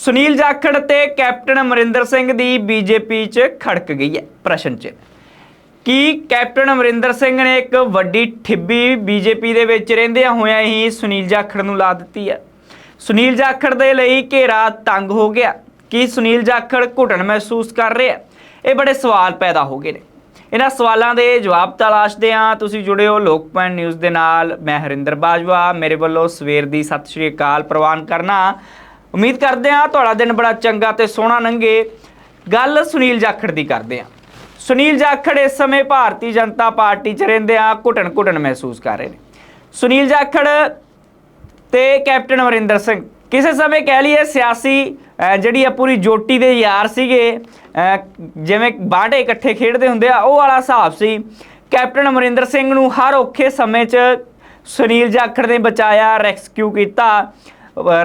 ਸੁਨੀਲ ਜਾਖੜ ਤੇ ਕੈਪਟਨ ਅਮਰਿੰਦਰ ਸਿੰਘ ਦੀ ਬੀਜੇਪੀ 'ਚ ਖੜਕ ਗਈ ਹੈ ਪ੍ਰਸ਼ਨ 'ਚ। ਕੀ ਕੈਪਟਨ ਅਮਰਿੰਦਰ ਸਿੰਘ ਨੇ ਇੱਕ ਵੱਡੀ ਠਿੱਬੀ ਬੀਜੇਪੀ ਦੇ ਵਿੱਚ ਰਹਿੰਦਿਆਂ ਹੋਇਆਂ ਹੀ ਸੁਨੀਲ ਜਾਖੜ ਨੂੰ ਲਾ ਦਿੱਤੀ ਹੈ? ਸੁਨੀਲ ਜਾਖੜ ਦੇ ਲਈ ਘੇਰਾ ਤੰਗ ਹੋ ਗਿਆ। ਕੀ ਸੁਨੀਲ ਜਾਖੜ ਘੁਟਣ ਮਹਿਸੂਸ ਕਰ ਰਿਹਾ ਇਹ ਬੜੇ ਸਵਾਲ ਪੈਦਾ ਹੋ ਗਏ ਨੇ। ਇਹਨਾਂ ਸਵਾਲਾਂ ਦੇ ਜਵਾਬ ਤਲਾਸ਼ਦੇ ਹਾਂ ਤੁਸੀਂ ਜੁੜੇ ਹੋ ਲੋਕਪਾਲ ਨਿਊਜ਼ ਦੇ ਨਾਲ। ਮੈਂ ਹਰਿੰਦਰ ਬਾਜਵਾ। ਮੇਰੇ ਵੱਲੋਂ ਸਵੇਰ ਦੀ ਸਤਿ ਸ਼੍ਰੀ ਅਕਾਲ ਪ੍ਰਵਾਨ ਕਰਨਾ। ਉਮੀਦ ਕਰਦੇ ਹਾਂ ਤੁਹਾਡਾ ਦਿਨ ਬੜਾ ਚੰਗਾ ਤੇ ਸੋਹਣਾ ਲੰਘੇ ਗੱਲ ਸੁਨੀਲ ਜਾਖੜ ਦੀ ਕਰਦੇ ਹਾਂ। ਸੁਨੀਲ ਜਾਖੜ ਇਸ ਸਮੇਂ ਭਾਰਤੀ ਜਨਤਾ ਪਾਰਟੀ 'ਚ ਰਹਿੰਦੇ ਆ, ਘੁਟਣ ਘੁਟਣ ਮਹਿਸੂਸ ਕਰ ਰਹੇ ਨੇ। ਸੁਨੀਲ ਜਾਖੜ ਤੇ ਕੈਪਟਨ ਅਮਰਿੰਦਰ ਸਿੰਘ, ਕਿਸੇ ਸਮੇਂ ਕਹਿ ਲਈਏ ਸਿਆਸੀ ਜਿਹੜੀ ਆ ਪੂਰੀ ਜੋਟੀ ਦੇ ਯਾਰ ਸੀਗੇ ਜਿਵੇਂ ਬਾਂਡੇ ਇਕੱਠੇ ਖੇਡਦੇ ਹੁੰਦੇ ਆ, ਉਹ ਵਾਲਾ ਹਿਸਾਬ ਸੀ। ਕੈਪਟਨ ਅਮਰਿੰਦਰ ਸਿੰਘ ਨੂੰ ਹਰ ਔਖੇ ਸਮੇਂ 'ਚ ਸੁਨੀਲ ਜਾਖੜ ਨੇ ਬਚਾਇਆ ਰੈਸਕਿਊ ਕੀਤਾ।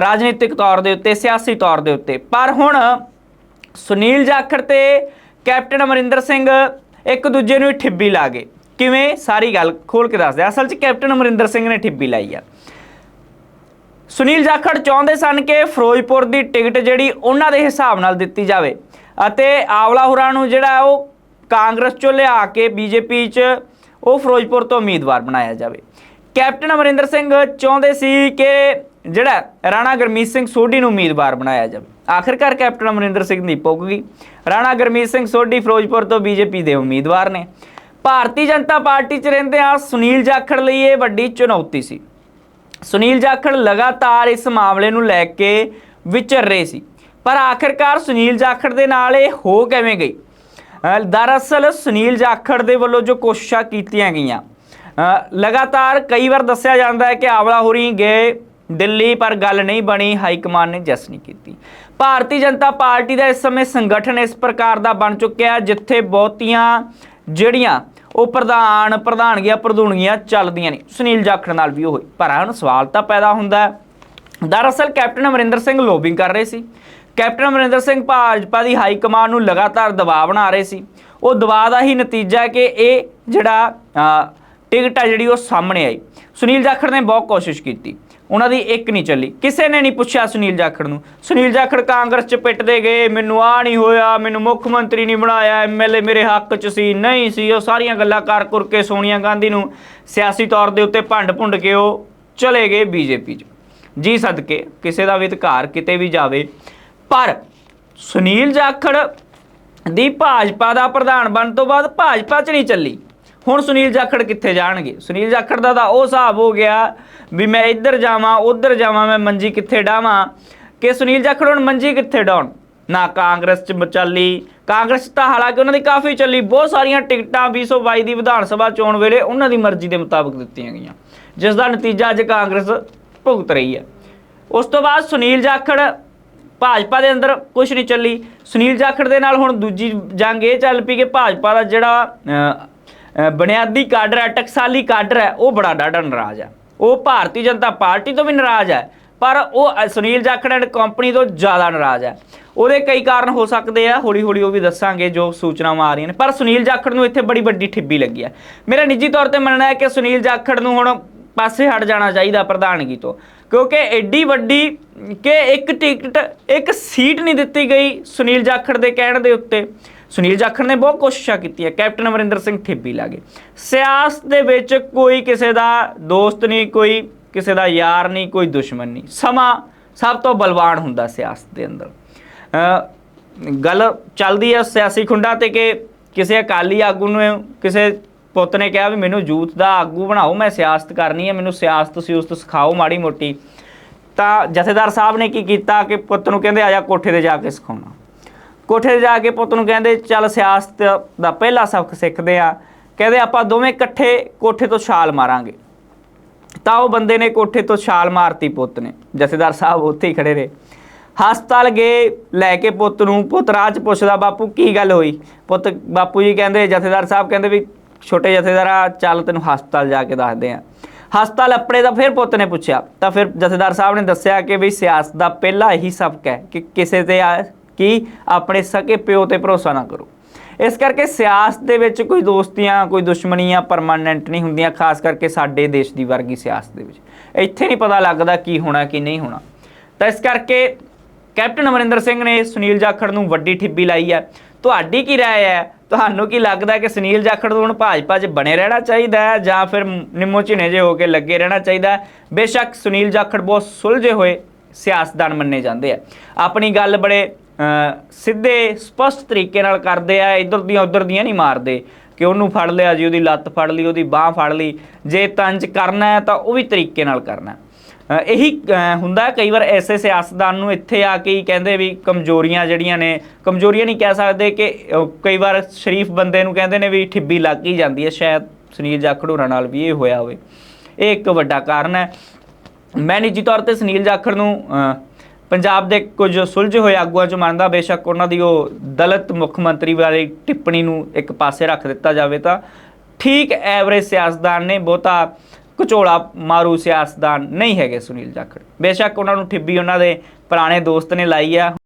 ਰਾਜਨੀਤਿਕ ਤੌਰ ਦੇ ਉੱਤੇ, ਸਿਆਸੀ ਤੌਰ ਦੇ ਉੱਤੇ। ਪਰ ਹੁਣ ਸੁਨੀਲ ਜਾਖੜ ਤੇ ਕੈਪਟਨ ਅਮਰਿੰਦਰ ਸਿੰਘ ਇੱਕ ਦੂਜੇ ਨੂੰ ਹੀ ਠਿੱਬੀ ਲਾ ਗਏ। ਕਿਵੇਂ? ਸਾਰੀ ਗੱਲ ਖੋਲ ਕੇ ਦੱਸਦੇ ਅਸਲ 'ਚ ਕੈਪਟਨ ਅਮਰਿੰਦਰ ਸਿੰਘ ਨੇ ਠਿੱਬੀ ਲਾਈ ਆ। ਸੁਨੀਲ ਜਾਖੜ ਚਾਹੁੰਦੇ ਸਨ ਕਿ ਫਿਰੋਜ਼ਪੁਰ ਦੀ ਟਿਕਟ ਜਿਹੜੀ ਉਹਨਾਂ ਦੇ ਹਿਸਾਬ ਨਾਲ ਦਿੱਤੀ ਜਾਵੇ ਅਤੇ ਆਵਲਾ ਹੁਰਾਂ ਨੂੰ ਜਿਹੜਾ ਉਹ ਕਾਂਗਰਸ ਚੋਂ ਲਿਆ ਕੇ ਬੀਜੇਪੀ 'ਚ ਉਹ ਫਿਰੋਜ਼ਪੁਰ ਤੋਂ ਉਮੀਦਵਾਰ ਬਣਾਇਆ ਜਾਵੇ। ਕੈਪਟਨ ਅਮਰਿੰਦਰ ਸਿੰਘ ਚਾਹੁੰਦੇ ਸੀ ਕਿ ਜਿਹੜਾ ਰਾਣਾ ਗਰਮੀਤ ਸਿੰਘ ਸੋਢੀ ਨੂੰ ਉਮੀਦਵਾਰ ਬਣਾਇਆ ਜਾਵੇ। ਆਖਿਰਕਾਰ ਕੈਪਟਨ ਅਮਰਿੰਦਰ ਸਿੰਘ ਦੀ ਪੁੱਗ ਗਈ। ਰਾਣਾ ਗਰਮੀਤ ਸਿੰਘ ਸੋਢੀ ਫਿਰੋਜ਼ਪੁਰ ਤੋਂ ਬੀਜੇਪੀ ਦੇ ਉਮੀਦਵਾਰ ਨੇ। ਭਾਰਤੀ ਜਨਤਾ ਪਾਰਟੀ 'ਚ ਰਹਿੰਦੇ ਆ, ਸੁਨੀਲ ਜਾਖੜ ਲਈ ਇਹ ਵੱਡੀ ਚੁਣੌਤੀ ਸੀ। ਸੁਨੀਲ ਜਾਖੜ ਲਗਾਤਾਰ ਇਸ ਮਾਮਲੇ ਨੂੰ ਲੈ ਕੇ ਵਿਚਰ ਰਹੇ ਸੀ। ਪਰ ਆਖਿਰਕਾਰ ਸੁਨੀਲ ਜਾਖੜ ਦੇ ਨਾਲ ਇਹ ਹੋ ਕਿਵੇਂ ਗਈ? ਦਰਅਸਲ ਸੁਨੀਲ ਜਾਖੜ ਦੇ ਵੱਲੋਂ ਜੋ ਕੋਸ਼ਿਸ਼ਾਂ ਕੀਤੀਆਂ ਗਈਆਂ ਲਗਾਤਾਰ ਕਈ ਵਾਰ ਦੱਸਿਆ ਜਾਂਦਾ ਹੈ ਕਿ ਆਵਲਾ ਹੋਰੀ ਗਏ ਦਿੱਲੀ ਪਰ ਗੱਲ ਨਹੀਂ ਬਣੀ ਹਾਈ ਕਮਾਨ ਨੇ ਜਸ ਨਹੀਂ ਕੀਤੀ। ਭਾਰਤੀ ਜਨਤਾ ਪਾਰਟੀ ਦਾ ਇਸ ਸਮੇਂ ਸੰਗਠਨ ਇਸ ਪ੍ਰਕਾਰ ਦਾ ਬਣ ਚੁੱਕਿਆ ਜਿੱਥੇ ਬਹੁਤੀਆਂ ਜਿਹੜੀਆਂ ਉਹ ਪ੍ਰਧਾਨ, ਪ੍ਰਧਾਨਗੀਆਂ, ਪ੍ਰਧੂਣਗੀਆਂ ਚੱਲਦੀਆਂ ਨੇ ਸੁਨੀਲ ਜਾਖੜ ਨਾਲ ਵੀ ਉਹ। ਹੋਈ ਪਰ ਹੁਣ ਸਵਾਲ ਤਾਂ ਪੈਦਾ ਹੁੰਦਾ ਦਰਅਸਲ ਕੈਪਟਨ ਅਮਰਿੰਦਰ ਸਿੰਘ ਲੋਬਿੰਗ ਕਰ ਰਹੇ ਸੀ। ਕੈਪਟਨ ਅਮਰਿੰਦਰ ਸਿੰਘ ਭਾਜਪਾ ਦੀ ਹਾਈ ਕਮਾਨ ਨੂੰ ਲਗਾਤਾਰ ਦਬਾਅ ਬਣਾ ਰਹੇ ਸੀ। ਉਹ ਦਬਾਅ ਦਾ ਹੀ ਨਤੀਜਾ ਹੈ ਕਿ ਇਹ ਜਿਹੜਾ ਟਿਕਟ ਆ ਜਿਹੜੀ ਉਹ ਸਾਹਮਣੇ ਆਈ। ਸੁਨੀਲ ਜਾਖੜ ਨੇ ਬਹੁਤ ਕੋਸ਼ਿਸ਼ ਕੀਤੀ। ਉਹਨਾਂ ਦੀ ਇੱਕ ਨਹੀਂ ਚੱਲੀ। ਕਿਸੇ ਨੇ ਨਹੀਂ ਪੁੱਛਿਆ ਸੁਨੀਲ ਜਾਖੜ ਨੂੰ। ਸੁਨੀਲ ਜਾਖੜ ਕਾਂਗਰਸ ਚ ਪਿੱਟਦੇ ਗਏ, ਮੈਨੂੰ ਆ ਨਹੀਂ ਹੋਇਆ, ਮੈਨੂੰ ਮੁੱਖ ਮੰਤਰੀ ਨਹੀਂ ਬਣਾਇਆ ਐਮਐਲਏ ਮੇਰੇ ਹੱਕ ਚ ਸੀ, ਨਹੀਂ ਸੀ। ਉਹ ਸਾਰੀਆਂ ਗੱਲਾਂ ਕਰ ਕਰ ਕੇ ਸੋਨੀਆ ਗਾਂਧੀ ਨੂੰ ਸਿਆਸੀ ਤੌਰ ਦੇ ਉੱਤੇ ਭੰਡ ਭੁੰਡ ਕੇ ਉਹ ਚਲੇ ਗਏ ਬੀਜੇਪੀ ਚ। ਜੀ ਸਦਕੇ, ਕਿਸੇ ਦਾ ਵੀ ਅਧਿਕਾਰ ਕਿਤੇ ਵੀ ਜਾਵੇ। ਪਰ ਸੁਨੀਲ ਜਾਖੜ ਦੀ ਭਾਜਪਾ ਦਾ ਪ੍ਰਧਾਨ ਬਣਨ ਤੋਂ ਬਾਅਦ ਭਾਜਪਾ ਚ ਨਹੀਂ ਚੱਲੀ। ਹੁਣ ਸੁਨੀਲ ਜਾਖੜ ਕਿੱਥੇ ਜਾਣਗੇ? ਸੁਨੀਲ ਜਾਖੜ ਦਾ ਤਾਂ ਉਹ ਹਿਸਾਬ ਹੋ ਗਿਆ ਵੀ ਮੈਂ ਇੱਧਰ ਜਾਵਾਂ, ਉੱਧਰ ਜਾਵਾਂ, ਮੈਂ ਮੰਜੀ ਕਿੱਥੇ ਡਾਵਾਂ? ਕਿ ਸੁਨੀਲ ਜਾਖੜ ਹੁਣ ਮੰਜੀ ਕਿੱਥੇ ਡਾਉਣ? ਨਾ ਕਾਂਗਰਸ ਚ ਚੱਲੀ। ਕਾਂਗਰਸ 'ਚ ਤਾਂ ਹਾਲਾਂਕਿ ਉਹਨਾਂ ਦੀ ਕਾਫੀ ਚੱਲੀ। ਬਹੁਤ ਸਾਰੀਆਂ ਟਿਕਟਾਂ 2022 ਦੀ ਵਿਧਾਨ ਸਭਾ ਚੋਣ ਵੇਲੇ ਉਹਨਾਂ ਦੀ ਮਰਜ਼ੀ ਦੇ ਮੁਤਾਬਕ ਦਿੱਤੀਆਂ ਗਈਆਂ। ਜਿਸ ਦਾ ਨਤੀਜਾ ਅੱਜ ਕਾਂਗਰਸ ਭੁਗਤ ਰਹੀ ਹੈ। ਉਸ ਤੋਂ ਬਾਅਦ ਸੁਨੀਲ ਜਾਖੜ ਭਾਜਪਾ ਦੇ ਅੰਦਰ ਕੁਝ ਨਹੀਂ ਚੱਲੀ। ਸੁਨੀਲ ਜਾਖੜ ਦੇ ਨਾਲ ਹੁਣ ਦੂਜੀ ਜੰਗ ਇਹ ਚੱਲ ਪਈ ਕਿ ਭਾਜਪਾ ਦਾ ਜਿਹੜਾ ਬੁਨਿਆਦੀ ਕਾਡਰ ਹੈ, ਟਕਸਾਲੀ ਕਾਡਰ ਹੈ, ਉਹ ਬੜਾ ਡਾਢਾ ਨਾਰਾਜ਼ ਹੈ। ਉਹ ਭਾਰਤੀ ਜਨਤਾ ਪਾਰਟੀ ਤੋਂ ਵੀ ਨਾਰਾਜ਼ ਹੈ, ਪਰ ਉਹ ਸੁਨੀਲ ਜਾਖੜ ਐਂਡ ਕੰਪਨੀ ਤੋਂ ਜ਼ਿਆਦਾ ਨਾਰਾਜ਼ ਹੈ। ਉਹਦੇ ਕਈ ਕਾਰਨ ਹੋ ਸਕਦੇ ਆ ਹੌਲੀ ਹੌਲੀ ਉਹ ਵੀ ਦੱਸਾਂਗੇ ਜੋ ਸੂਚਨਾਵਾਂ ਆ ਰਹੀਆਂ ਨੇ। ਪਰ ਸੁਨੀਲ ਜਾਖੜ ਨੂੰ ਇੱਥੇ ਬੜੀ ਵੱਡੀ ਠਿੱਬੀ ਲੱਗੀ ਹੈ। ਮੇਰਾ ਨਿੱਜੀ ਤੌਰ ਤੇ ਮੰਨਣਾ ਹੈ ਕਿ ਸੁਨੀਲ ਜਾਖੜ ਨੂੰ ਹੁਣ ਪਾਸੇ ਹਟ ਜਾਣਾ ਚਾਹੀਦਾ ਪ੍ਰਧਾਨਗੀ ਤੋਂ, ਕਿਉਂਕਿ ਐਡੀ ਵੱਡੀ ਕਿ ਇੱਕ ਟਿਕਟ, ਇੱਕ ਸੀਟ ਨਹੀਂ ਦਿੱਤੀ ਗਈ ਸੁਨੀਲ ਜਾਖੜ ਦੇ ਕਹਿਣ ਦੇ ਉੱਤੇ। ਸੁਨੀਲ ਜਾਖੜ ਨੇ ਬਹੁਤ ਕੋਸ਼ਿਸ਼ਾਂ ਕੀਤੀਆਂ। ਕੈਪਟਨ ਅਮਰਿੰਦਰ ਸਿੰਘ ਠੇਬੀ ਲਾਗੇ ਸਿਆਸਤ ਦੇ ਵਿੱਚ ਕੋਈ ਕਿਸੇ ਦਾ ਦੋਸਤ ਨਹੀਂ, ਕੋਈ ਕਿਸੇ ਦਾ ਯਾਰ ਨਹੀਂ, ਕੋਈ ਦੁਸ਼ਮਣ ਨਹੀਂ। ਸਮਾਂ ਸਭ ਤੋਂ ਬਲਵਾਨ ਹੁੰਦਾ ਸਿਆਸਤ ਦੇ ਅੰਦਰ। ਗੱਲ ਚੱਲਦੀ ਹੈ ਸਿਆਸੀ ਖੁੰਡਾ ਤੇ ਕਿ ਕਿਸੇ ਅਕਾਲੀ ਆਗੂ ਨੂੰ ਕਿਸੇ ਪੁੱਤ ਨੇ ਕਿਹਾ ਵੀ ਮੈਨੂੰ ਯੂਥ ਦਾ ਆਗੂ ਬਣਾਓ, ਮੈਂ ਸਿਆਸਤ ਕਰਨੀ ਹੈ ਮੈਨੂੰ ਸਿਆਸਤ ਸਿਉਸਤ ਸਿਖਾਓ ਮਾੜੀ ਮੋਟੀ। ਤਾਂ ਜਥੇਦਾਰ ਸਾਹਿਬ ਨੇ ਕੀ ਕੀਤਾ ਕਿ ਪੁੱਤ ਨੂੰ ਕਹਿੰਦੇ ਆ ਆਜਾ ਕੋਠੇ ਤੇ ਜਾ ਕੇ ਸਿਖਾਉਣਾ। ਕੋਠੇ ਤੇ ਜਾ ਕੇ ਪੁੱਤ ਨੂੰ ਕਹਿੰਦੇ, ਚੱਲ ਸਿਆਸਤ ਦਾ ਪਹਿਲਾ ਸਬਕ ਸਿੱਖਦੇ ਆ ਕਹਿੰਦੇ, ਆਪਾਂ ਦੋਵੇਂ ਇਕੱਠੇ ਕੋਠੇ ਤੋਂ ਛਾਲ ਮਾਰਾਂਗੇ। ਤਾਂ ਉਹ ਬੰਦੇ ਨੇ ਕੋਠੇ ਤੋਂ ਛਾਲ ਮਾਰਤੀ ਪੁੱਤ ਨੇ। ਜਥੇਦਾਰ ਸਾਹਿਬ ਉੱਥੇ ਹੀ ਖੜੇ ਰਹੇ। ਹਸਪਤਾਲ ਗਏ, ਲੈ ਕੇ ਪੁੱਤ ਨੂੰ। ਪੁੱਤ ਰਾਹ ਪੁੱਛਦਾ, ਬਾਪੂ, ਕੀ ਗੱਲ ਹੋਈ? ਪੁੱਤ ਬਾਪੂ ਜੀ ਕਹਿੰਦੇ, ਜਥੇਦਾਰ ਸਾਹਿਬ ਕਹਿੰਦੇ ਵੀ, ਛੋਟੇ ਜਥੇਦਾਰਾ, ਚੱਲ ਤੈਨੂੰ ਹਸਪਤਾਲ ਜਾ ਕੇ ਦੱਸਦੇ ਆ ਹਸਪਤਾਲ ਆਪਣੇ ਦਾ ਫਿਰ ਪੁੱਤ ਨੇ ਪੁੱਛਿਆ। ਤਾਂ ਫਿਰ ਜਥੇਦਾਰ ਸਾਹਿਬ ਨੇ ਦੱਸਿਆ ਕਿ ਵੀ ਸਿਆਸਤ ਦਾ ਪਹਿਲਾ ਹੀ ਸਬਕ ਹੈ ਕਿ ਕਿਸੇ ਤੇ ਆ- ਕਿ ਆਪਣੇ ਸਕੇ ਪਿਓ ਤੇ ਭਰੋਸਾ ਨਾ ਕਰੋ। ਇਸ ਕਰਕੇ ਸਿਆਸਤ ਦੇ ਵਿੱਚ ਕੋਈ ਦੋਸਤੀਆਂ, ਕੋਈ ਦੁਸ਼ਮਣੀਆਂ ਪਰਮਾਨੈਂਟ ਨਹੀਂ ਹੁੰਦੀਆਂ, ਖਾਸ ਕਰਕੇ ਸਾਡੇ ਦੇਸ਼ ਦੀ ਵਰਗੀ ਸਿਆਸਤ ਦੇ ਵਿੱਚ। ਇੱਥੇ ਨਹੀਂ ਪਤਾ ਲੱਗਦਾ ਕੀ ਹੋਣਾ, ਕੀ ਨਹੀਂ ਹੋਣਾ। ਤਾਂ ਇਸ ਕਰਕੇ ਕੈਪਟਨ ਅਮਰਿੰਦਰ ਸਿੰਘ ਨੇ ਸੁਨੀਲ ਜਾਖੜ ਨੂੰ ਵੱਡੀ ਠਿੱਬੀ ਲਾਈ ਹੈ। ਤੁਹਾਡੀ ਕੀ ਰਾਏ ਹੈ? ਤੁਹਾਨੂੰ ਕੀ ਲੱਗਦਾ ਕਿ ਸੁਨੀਲ ਜਾਖੜ ਨੂੰ ਹੁਣ ਭਾਜਪਾ 'ਚ ਬਣੇ ਰਹਿਣਾ ਚਾਹੀਦਾ ਹੈ ਜਾਂ ਫਿਰ ਨਿੰਮੋ ਝਿਨੇ ਜੇ ਹੋ ਕੇ ਲੱਗੇ ਰਹਿਣਾ ਚਾਹੀਦਾ ਬੇਸ਼ੱਕ ਸੁਨੀਲ ਜਾਖੜ ਬਹੁਤ ਸੁਲਝੇ ਹੋਏ ਸਿਆਸਤਦਾਨ ਮੰਨੇ ਜਾਂਦੇ ਆ। ਆਪਣੀ ਗੱਲ ਬੜੇ ਸਿੱਧੇ, ਸਪਸ਼ਟ ਤਰੀਕੇ ਨਾਲ ਕਰਦੇ ਆ, ਇਧਰ ਦੀਆਂ, ਉਧਰ ਦੀਆਂ ਨਹੀਂ ਮਾਰਦੇ। ਕਿ ਉਹਨੂੰ ਫੜ ਲਿਆ ਜੀ, ਉਹਦੀ ਲੱਤ ਫੜ ਲਈ, ਉਹਦੀ ਬਾਹ ਫੜ ਲਈ। ਜੇ ਤੰਜ ਕਰਨਾ ਹੈ, ਤਾਂ ਉਹ ਵੀ ਤਰੀਕੇ ਨਾਲ ਕਰਨਾ ਇਹੀ ਹੁੰਦਾ ਕਈ ਵਾਰ ਐਸੇ ਸਿਆਸਤਦਾਨ ਨੂੰ ਇੱਥੇ ਆ ਕੇ ਹੀ ਕਹਿੰਦੇ ਵੀ ਕਮਜ਼ੋਰੀਆਂ ਜਿਹੜੀਆਂ ਨੇ, ਕਮਜ਼ੋਰੀਆਂ ਨਹੀਂ ਕਹਿ ਸਕਦੇ ਕਿ ਕਈ ਵਾਰ ਸ਼ਰੀਫ ਬੰਦੇ ਨੂੰ ਕਹਿੰਦੇ ਨੇ ਵੀ ਠਿੱਬੀ ਲੱਗ ਹੀ ਜਾਂਦੀ ਹੈ, ਸ਼ਾਇਦ ਸੁਨੀਲ ਜਾਖੜ ਹੋਰਾਂ ਨਾਲ ਵੀ ਇਹ ਹੋਇਆ ਹੋਵੇ। ਇਹ ਇੱਕ ਵੱਡਾ ਕਾਰਨ ਹੈ। ਮੈਂ ਨਿੱਜੀ ਤੌਰ ਤੇ ਸੁਨੀਲ ਜਾਖੜ ਨੂੰ ਪੰਜਾਬ ਦੇ ਕੁਝ ਸੁਲਝੇ ਹੋਏ ਆਗੂਆਂ ਚ ਮੰਨਦਾ ਬੇਸ਼ੱਕ ਉਹਨਾਂ ਦੀ ਉਹ ਦਲਿਤ ਮੁੱਖ ਮੰਤਰੀ ਵਾਲੀ ਟਿੱਪਣੀ ਨੂੰ ਇੱਕ ਪਾਸੇ ਰੱਖ ਦਿੱਤਾ ਜਾਵੇ ਤਾਂ ਠੀਕ ਐਵਰੇਜ ਸਿਆਸਤਦਾਨ ਨੇ ਬਹੁਤਾ ਕਚੋਲਾ ਮਾਰੂ ਸਿਆਸਤਦਾਨ ਨਹੀਂ ਹੈਗੇ ਸੁਨੀਲ ਜਾਖੜ। ਬੇਸ਼ੱਕ ਉਹਨਾਂ ਨੂੰ ਠਿੱਬੀ ਉਹਨਾਂ ਦੇ ਪੁਰਾਣੇ ਦੋਸਤ ਨੇ ਲਾਈ ਆ।